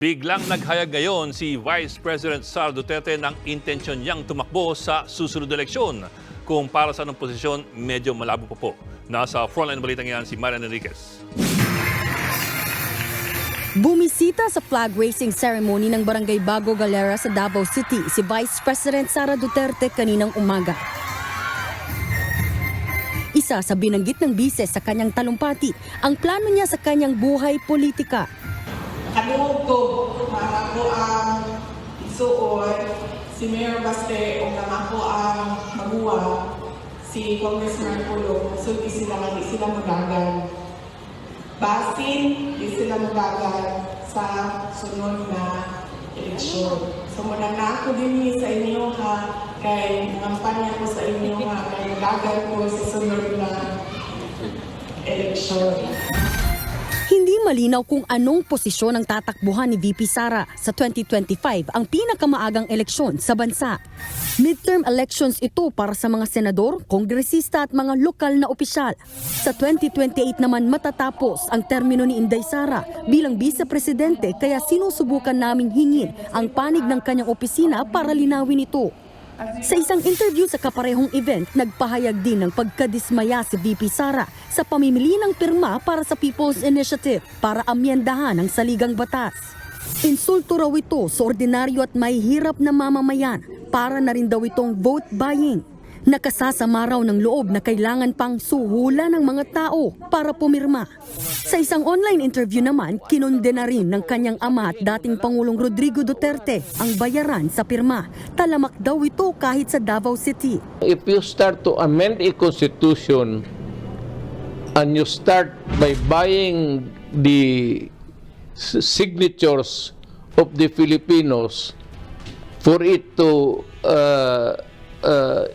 Biglang naghayag ngayon si Vice President Sara Duterte ng intensyon niyang tumakbo sa susunod na eleksyon. Kung para sa anong posisyon, medyo malabo pa po. Nasa frontline balitang yan si Marian Enriquez. Bumisita sa flag raising ceremony ng Barangay Bago Galera sa Davao City si Vice President Sara Duterte kaninang umaga. Isa sa binanggit ng bise sa kanyang talumpati ang plano niya sa kanyang buhay politika. Kaduog ko, mga ko ang isuon, si Mayor Baste o nga ako ang maguwa, si Congressman Pulo, so di sila nga di sila magagal. Basin, di sila magagal sa sunod na eleksyon. So muna na ako din sa inyo ha, kay ngampanya ko sa inyo ha, kay magagal ko sa sunod na eleksyon. Malinaw kung anong posisyon ang tatakbuhan ni VP Sara sa 2025 ang pinakamaagang eleksyon sa bansa. Midterm elections ito para sa mga senador, kongresista at mga lokal na opisyal. Sa 2028 naman matatapos ang termino ni Inday Sara bilang vice-presidente kaya sinusubukan naming hingin ang panig ng kanyang opisina para linawin ito. Sa isang interview sa kaparehong event, nagpahayag din ng pagkadismaya si VP Sara sa pamimili ng pirma para sa People's Initiative para amyendahan ang saligang batas. Insulto raw ito sa ordinaryo at may hirap na mamamayan para na rin daw itong vote buying. Nakasasama raw ng loob na kailangan pang suhula ng mga tao para pumirma. Sa isang online interview naman, kinonde na rin ng kanyang ama at dating Pangulong Rodrigo Duterte ang bayaran sa pirma. Talamak daw ito kahit sa Davao City. If you start to amend a constitution and you start by buying the signatures of the Filipinos for it to uh,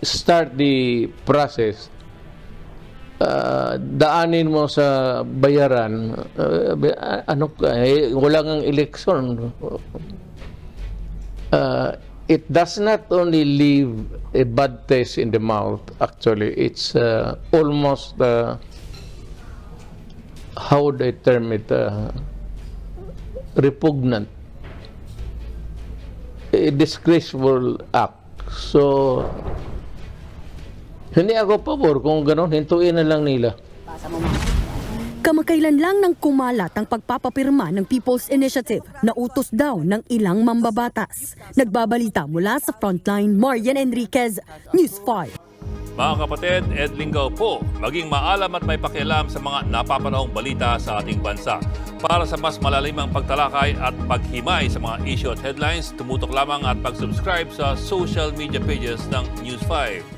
start the process, uh, daanin mo sa bayaran, uh, ano eh, wala ngang eleksyon. Uh, it does not only leave a bad taste in the mouth, actually, it's uh, almost, uh, how would I term it, uh, repugnant, a disgraceful act. So, hindi ako pabor kung gano'n, hintuin na lang nila. Kamakailan lang nang kumalat ang pagpapapirma ng People's Initiative na utos daw ng ilang mambabatas. Nagbabalita mula sa Frontline, Marian Enriquez, News 5. Mga kapatid, Ed Lingaw po, maging maalam at may pakialam sa mga napapanahong balita sa ating bansa. Para sa mas malalimang pagtalakay at paghimay sa mga issue at headlines, tumutok lamang at pag-subscribe sa social media pages ng News 5.